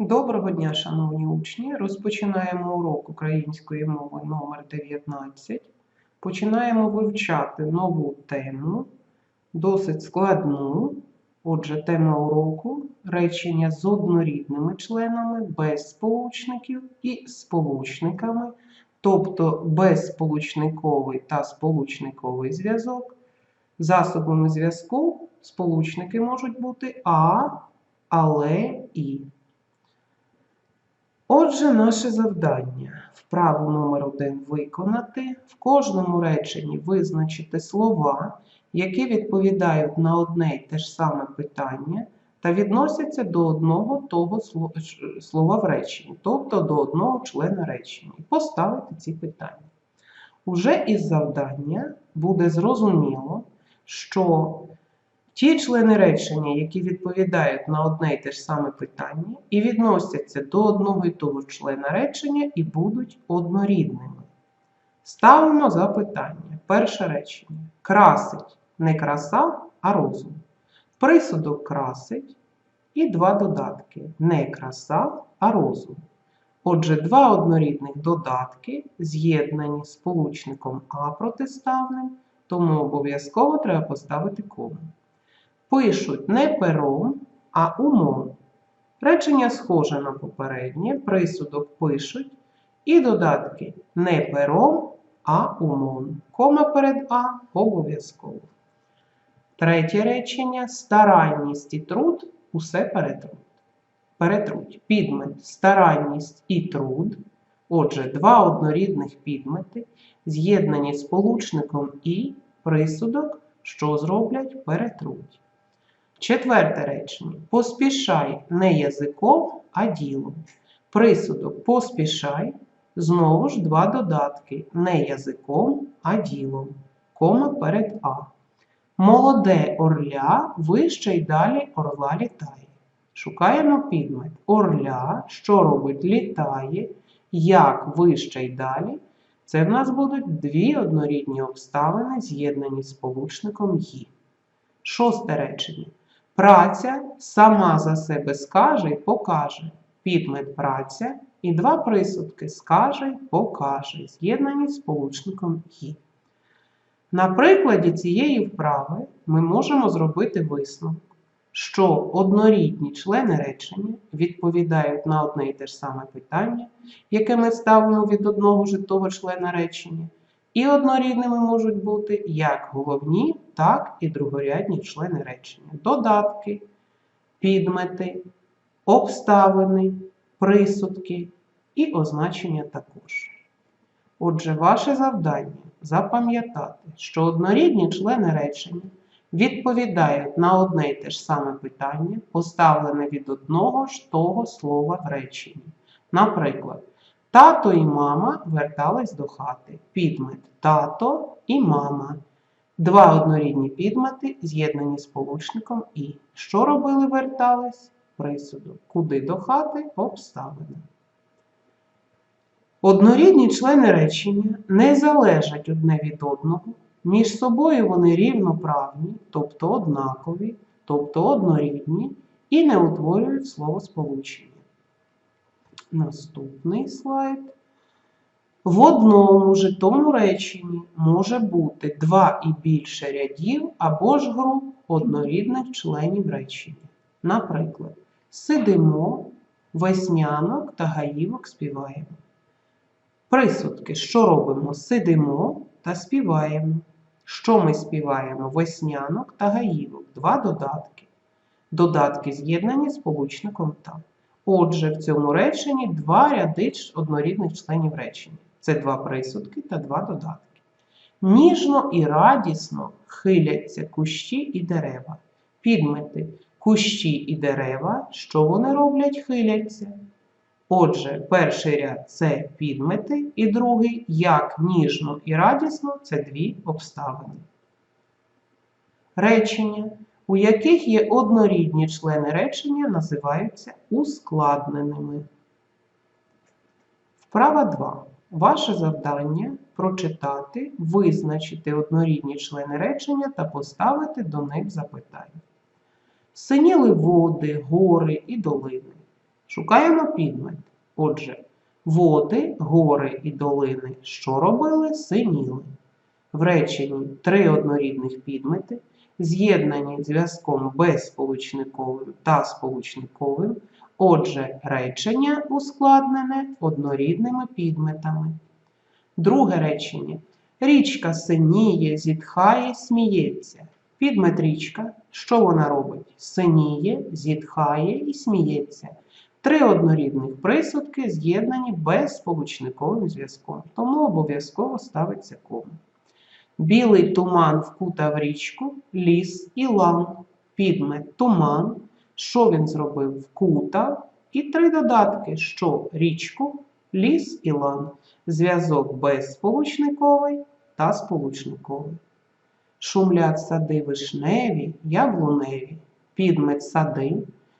Доброго дня, шановні учні! Розпочинаємо урок української мови номер 19. Починаємо вивчати нову тему, досить складну. Отже, тема уроку речення з однорідними членами, без сполучників і сполучниками, тобто безсполучниковий та сполучниковий зв'язок. Засобами зв'язку сполучники можуть бути а, але і. Отже, наше завдання вправу номер один виконати. В кожному реченні визначити слова, які відповідають на одне й те ж саме питання та відносяться до одного того слова в реченні, тобто до одного члена речення, і поставити ці питання. Уже із завдання буде зрозуміло, що Ті члени речення, які відповідають на одне і те ж саме питання, і відносяться до одного і того члена речення і будуть однорідними. Ставимо запитання. Перше речення. Красить не краса, а розум. Присудок красить і два додатки. Не краса, а розум. Отже, два однорідних додатки з'єднані сполучником А протиставним, тому обов'язково треба поставити кому пишуть не пером, а умом. Речення схоже на попереднє, присудок пишуть, і додатки не пером, а умом. Кома перед А обов'язково. Третє речення старанність і труд усе перетруть. Перетруть. Підмет старанність і труд. Отже, два однорідних підмети, з'єднані сполучником і присудок, що зроблять перетруть. Четверте речення. Поспішай не язиком, а ділом. Присудок поспішай. Знову ж два додатки. Не язиком, а ділом. Кома перед А. Молоде орля вище й далі орла літає. Шукаємо підмет. Орля, що робить, літає, як вище й далі. Це в нас будуть дві однорідні обставини, з'єднані з сполучником «ї». Шосте речення. Праця сама за себе скаже й покаже. Підмет праця і два присудки скаже й покаже, з'єднані з сполучником «ї». На прикладі цієї вправи ми можемо зробити висновок, що однорідні члени речення відповідають на одне і те ж саме питання, яке ми ставимо від одного ж і того члена речення, і однорідними можуть бути як головні, так і другорядні члени речення. Додатки, підмети, обставини, присудки і означення також. Отже, ваше завдання запам'ятати, що однорідні члени речення відповідають на одне й те ж саме питання, поставлене від одного ж того слова в реченні. Наприклад, Тато і мама вертались до хати. Підмет тато і мама. Два однорідні підмети, з'єднані сполучником і. Що робили, вертались? Присудок. Куди до хати? Обставини. Однорідні члени речення не залежать одне від одного. Між собою вони рівноправні, тобто однакові, тобто однорідні, і не утворюють словосполучення. Наступний слайд. В одному ж тому реченні може бути два і більше рядів або ж груп однорідних членів речення. Наприклад, сидимо, веснянок та гаївок співаємо. Присудки, що робимо? Сидимо та співаємо. Що ми співаємо? Веснянок та гаївок. Два додатки. Додатки з'єднані з сполучником та. Отже, в цьому реченні два ряди однорідних членів речення. Це два присудки та два додатки. Ніжно і радісно хиляться кущі і дерева. Підмети кущі і дерева, що вони роблять, хиляться. Отже, перший ряд це підмети, і другий, як ніжно і радісно це дві обставини. Речення, у яких є однорідні члени речення, називаються ускладненими. Вправа 2. Ваше завдання прочитати, визначити однорідні члени речення та поставити до них запитання. Синіли води, гори і долини. Шукаємо підмет. Отже, води, гори і долини, що робили, синіли. В реченні три однорідних підмети, з'єднані зв'язком безсполучниковим та сполучниковим. Отже, речення ускладнене однорідними підметами. Друге речення. Річка синіє, зітхає, сміється. Підмет річка. Що вона робить? Синіє, зітхає і сміється. Три однорідних присудки з'єднані безсполучниковим зв'язком, тому обов'язково ставиться кома. Білий туман вкутав річку, ліс і лан. Підмет туман. Що він зробив? Вкутав. І три додатки: що річку, ліс і лан. Зв'язок безсполучниковий та сполучниковий. Шумлять сади вишневі, яблуневі, підмет сади.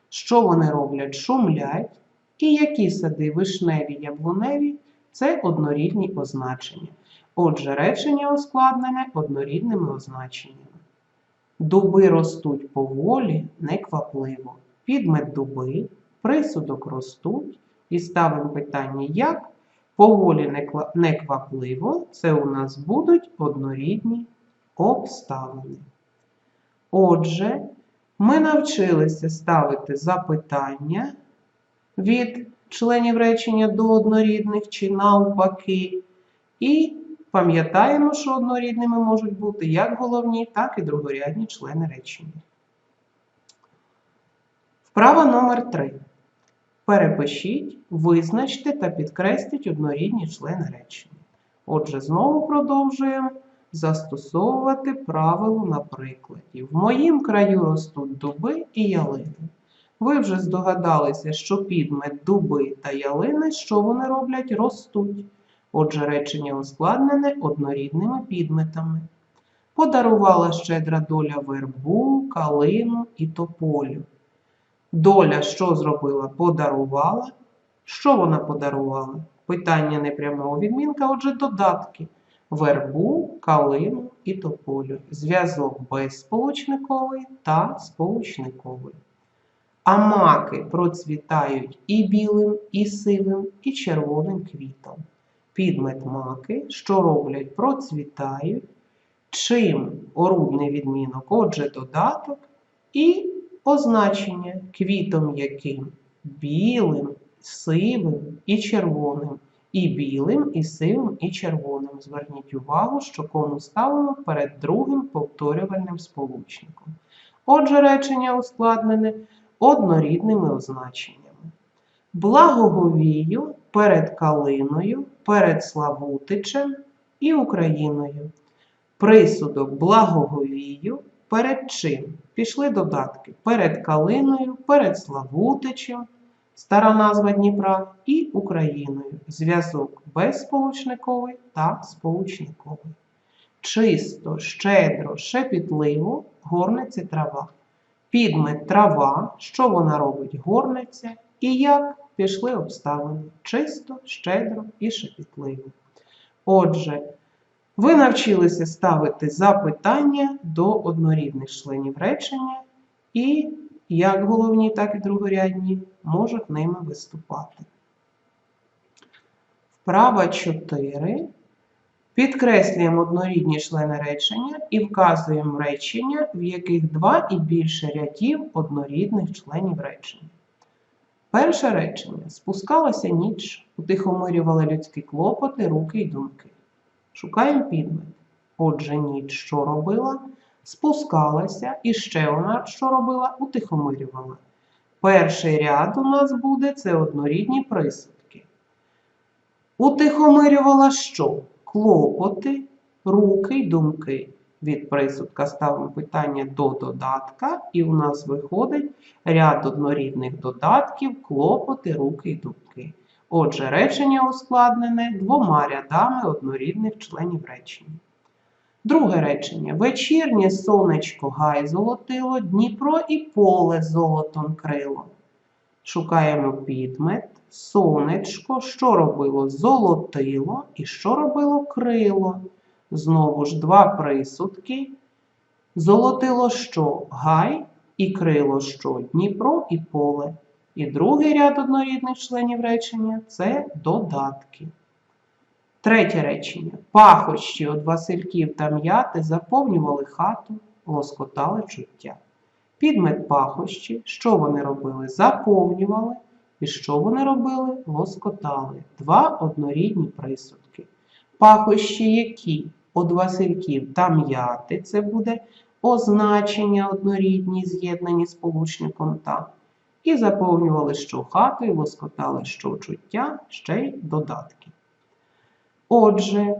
Що вони роблять? Шумлять. І які сади вишневі, яблуневі це однорідні означення. Отже, речення ускладнене однорідними означеннями. Дуби ростуть поволі, неквапливо. Підмет дуби, присудок ростуть. І ставимо питання як? Поволі неквапливо це у нас будуть однорідні обставини. Отже, ми навчилися ставити запитання від членів речення до однорідних чи навпаки. І пам'ятаємо, що однорідними можуть бути як головні, так і другорядні члени речення. Вправа номер 3. Перепишіть, визначте та підкресліть однорідні члени речення. Отже, знову продовжуємо застосовувати правило на прикладі. В моїм краю ростуть дуби і ялини. Ви вже здогадалися, що підмет дуби та ялини, що вони роблять, ростуть. Отже, речення ускладнене однорідними підметами. Подарувала щедра доля вербу, калину і тополю. Доля що зробила? Подарувала. Що вона подарувала? Питання непрямого відмінка, отже, додатки. Вербу, калину і тополю. Зв'язок безсполучниковий та сполучниковий. А маки процвітають і білим, і сивим, і червоним квітом. Підмет маки, що роблять, процвітають. Чим орудний відмінок, отже, додаток, і означення квітом яким білим, сивим і червоним. І білим, і сивим, і червоним. Зверніть увагу, що кому ставимо перед другим повторювальним сполучником. Отже, речення ускладнене однорідними означеннями. Благоговію перед Калиною, перед Славутичем і Україною. Присудок благоговію перед чим? Пішли додатки. Перед Калиною, перед Славутичем, стара назва Дніпра, і Україною. Зв'язок безсполучниковий та сполучниковий. Чисто, щедро, шепітливо горниться трава. Підмет трава, що вона робить? Горниться. І як пішли обставини? Чисто, щедро і шепітливо. Отже, ви навчилися ставити запитання до однорідних членів речення, і як головні, так і другорядні можуть ними виступати. Вправа 4. Підкреслюємо однорідні члени речення і вказуємо речення, в яких два і більше рядів однорідних членів речення. Перше речення. Спускалася ніч, утихомирювали людські клопоти, руки й думки. Шукаємо підмет. Отже, ніч що робила? Спускалася, і ще вона що робила? Утихомирювала. Перший ряд у нас буде це однорідні присудки. Утихомирювала що? Клопоти, руки й думки. Від присудка ставимо питання до додатка, і у нас виходить ряд однорідних додатків, клопоти, руки й думки. Отже, речення ускладнене двома рядами однорідних членів речення. Друге речення. Вечірнє сонечко гай золотило, Дніпро і поле золотом крило. Шукаємо підмет, сонечко, що робило? Золотило і що робило крило. Знову ж два присудки. Золотило що? Гай і крило що? Дніпро і поле. І другий ряд однорідних членів речення це додатки. Третє речення. Пахощі від Васильків та м'яти заповнювали хату, лоскотали чуття. Підмет пахощі, що вони робили? Заповнювали. І що вони робили? Лоскотали. Два однорідні присудки. Пахощі які? Од Васильків та м'яти це буде означення однорідні, з'єднані сполучником та. І заповнювали що хату, і лоскотали що чуття, ще й додатки. Отже,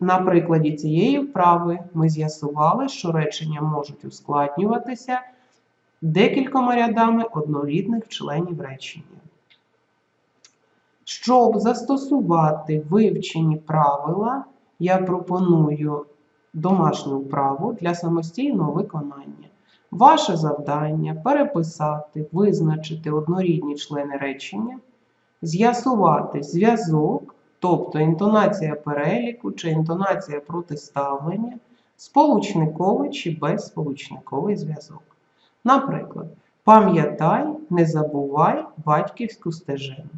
на прикладі цієї вправи ми з'ясували, що речення можуть ускладнюватися декількома рядами однорідних членів речення. Щоб застосувати вивчені правила, я пропоную домашню вправу для самостійного виконання. Ваше завдання переписати, визначити однорідні члени речення, з'ясувати зв'язок, тобто інтонація переліку чи інтонація протиставлення, сполучниковий чи безсполучниковий зв'язок. Наприклад, пам'ятай, не забувай батьківську стежину.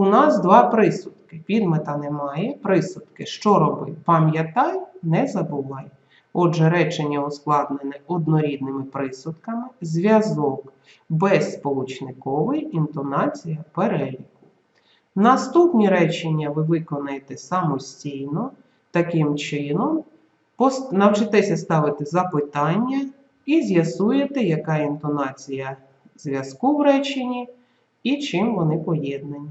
У нас два присудки. Підмета немає. Присудки. Що роби? Пам'ятай, не забувай. Отже, речення ускладнене однорідними присудками, зв'язок безсполучниковий, інтонація переліку. Наступні речення ви виконаєте самостійно, таким чином навчитеся ставити запитання і з'ясуєте, яка інтонація зв'язку в реченні і чим вони поєднані.